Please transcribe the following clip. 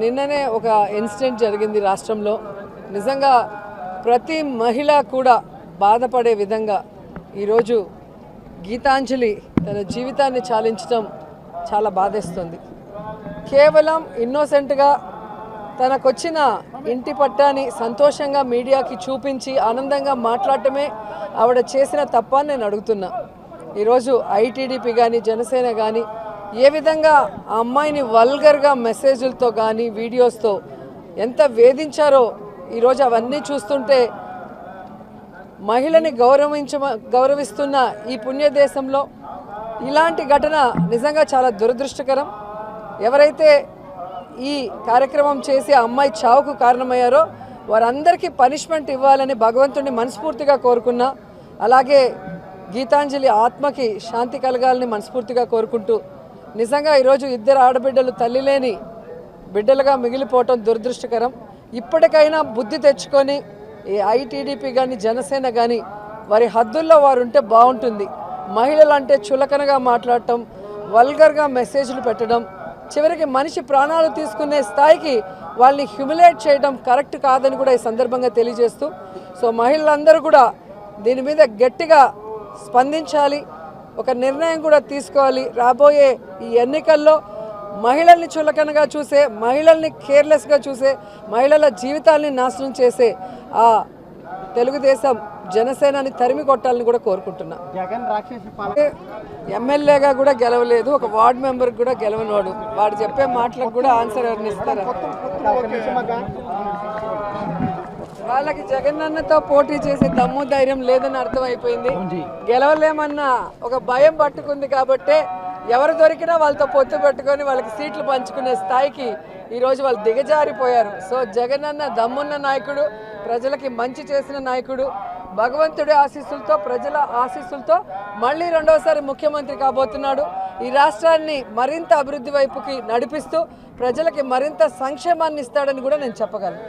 నిన్ననే ఒక ఇన్సిడెంట్ జరిగింది రాష్ట్రంలో. నిజంగా ప్రతి మహిళ కూడా బాధపడే విధంగా ఈరోజు గీతాంజలి తన జీవితాన్ని చాలించడం చాలా బాధేస్తుంది. కేవలం ఇన్నోసెంట్గా తనకొచ్చిన ఇంటి పట్టాని సంతోషంగా మీడియాకి చూపించి ఆనందంగా మాట్లాడటమే ఆవిడ చేసిన తప్పని నేను అడుగుతున్నా. ఈరోజు ఐటీడీపీ కానీ జనసేన కానీ ఏ విధంగా ఆ అమ్మాయిని వల్గర్గా మెసేజ్లతో కానీ వీడియోస్తో ఎంత వేధించారో ఈరోజు అవన్నీ చూస్తుంటే మహిళని గౌరవించ గౌరవిస్తున్న ఈ పుణ్యదేశంలో ఇలాంటి ఘటన నిజంగా చాలా దురదృష్టకరం. ఎవరైతే ఈ కార్యక్రమం చేసి ఆ అమ్మాయి చావుకు కారణమయ్యారో వారందరికీ పనిష్మెంట్ ఇవ్వాలని భగవంతుడిని మనస్ఫూర్తిగా కోరుకున్నా అలాగే గీతాంజలి ఆత్మకి శాంతి కలగాలని మనస్ఫూర్తిగా కోరుకుంటూ నిజంగా ఈరోజు ఇద్దరు ఆడబిడ్డలు తల్లి లేని బిడ్డలుగా మిగిలిపోవటం దురదృష్టకరం. ఇప్పటికైనా బుద్ధి తెచ్చుకొని ఈ ఐటీడీపీ కానీ జనసేన కానీ వారి హద్దుల్లో వారు ఉంటే బాగుంటుంది మహిళలు అంటే చులకనగా మాట్లాడటం వల్గర్గా మెసేజ్లు పెట్టడం చివరికి మనిషి ప్రాణాలు తీసుకునే స్థాయికి వాళ్ళని హ్యూమిలేట్ చేయడం కరెక్ట్ కాదని కూడా ఈ సందర్భంగా తెలియజేస్తూ సో మహిళలందరూ కూడా దీని మీద గట్టిగా స్పందించాలి. ఒక నిర్ణయం కూడా తీసుకోవాలి. రాబోయే ఈ ఎన్నికల్లో మహిళల్ని చులకనగా చూసే మహిళల్ని కేర్లెస్గా చూసే మహిళల జీవితాల్ని నాశనం చేసే ఆ తెలుగుదేశం జనసేనని తరిమి కొట్టాలని కూడా కోరుకుంటున్నా. ఎమ్మెల్యేగా కూడా గెలవలేదు ఒక వార్డ్ మెంబర్ కూడా గెలవనోడు. వాడు చెప్పే మాటలకు కూడా ఆన్సర్ ఎవరిని ఇస్తారా. వాళ్ళకి జగనన్నతో పోటీ చేసే దమ్ము ధైర్యం లేదని అర్థమైపోయింది. గెలవలేమన్న ఒక భయం పట్టుకుంది కాబట్టే ఎవరు దొరికినా వాళ్ళతో పొత్తు పెట్టుకొని వాళ్ళకి సీట్లు పంచుకునే స్థాయికి ఈరోజు వాళ్ళు దిగజారిపోయారు. సో జగనన్న దమ్మున్న నాయకుడు ప్రజలకి మంచి చేసిన నాయకుడు భగవంతుడి ఆశీస్సులతో ప్రజల ఆశీస్సులతో మళ్ళీ రెండోసారి ముఖ్యమంత్రి కాబోతున్నాడు. ఈ రాష్ట్రాన్ని మరింత అభివృద్ధి వైపుకి నడిపిస్తూ ప్రజలకి మరింత సంక్షేమాన్ని ఇస్తాడని కూడా నేను చెప్పగలను.